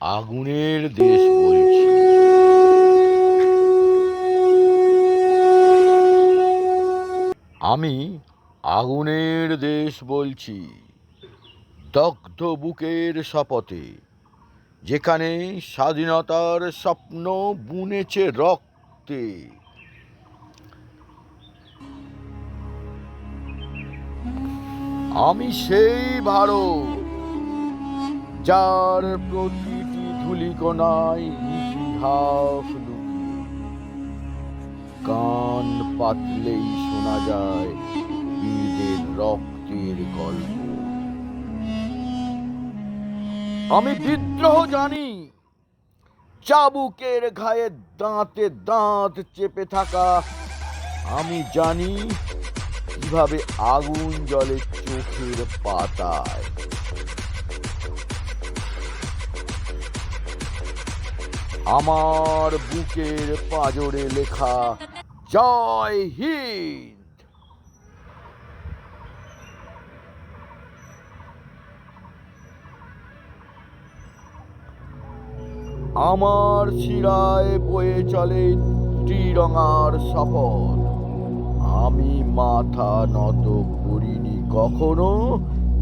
আগুনের দেশ বলছি আমি আগুনের দেশ বলছি, দগ্ধ বুকের শপথে, যেখানে স্বাধীনতার স্বপ্ন বুনেছে রক্তে। আমি সেই ভারত যার প্রতিটি ধুলিকণায় ইতিহাস কান পাতলেই শোনা যায় বীরদের রক্তের গল্প। আমি বিদ্রোহ জানি, চাবুকের ঘায়ে দাঁতে দাঁত চেপে থাকা। আমি জানি কীভাবে আগুন জলে চোখের পাতায় আমার বুকের পাজরে লেখা, জয় হিন্দ। আমার শিরায় বয়ে চলে ত্রিরঙার শপথ আমি মাথা নত করিনি, কখনো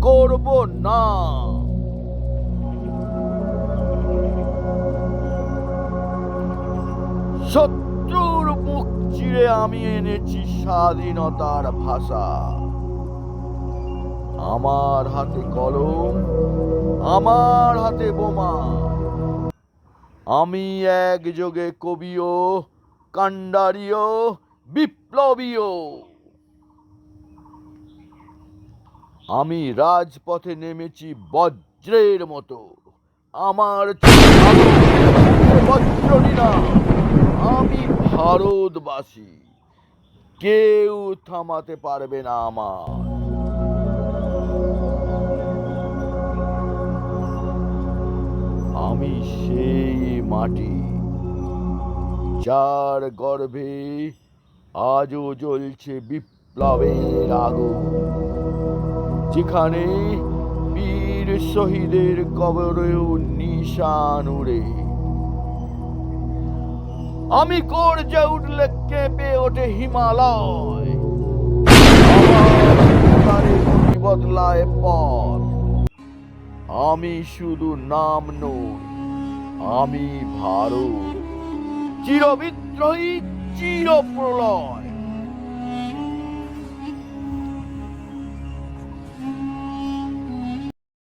করব না। শত্রুর মুখ চিরে আমি এনেছি স্বাধীনতার ভাষা। আমার হাতে কলম, আমার হাতে বোমা। আমি একযোগে কবিও, কাণ্ডারিও, বিপ্লবীও। আমি রাজপথে নেমেছি বজ্রের মতো। আমার ভারতবাসী, কেউ থামাতে পারবে না আমার। আমি সেই মাটি যার গর্ভে আজও জ্বলছে বিপ্লবের আগুন, যেখানে বীর শহীদের কবরেও নিশান উড়ে। আমি গর্জে উঠলে কেঁপে ওঠে হিমালয়। বদলায় পথ। আমি শুধু নাম নই, আমি ভারত। চিরবিদ্রোহী চির প্রলয়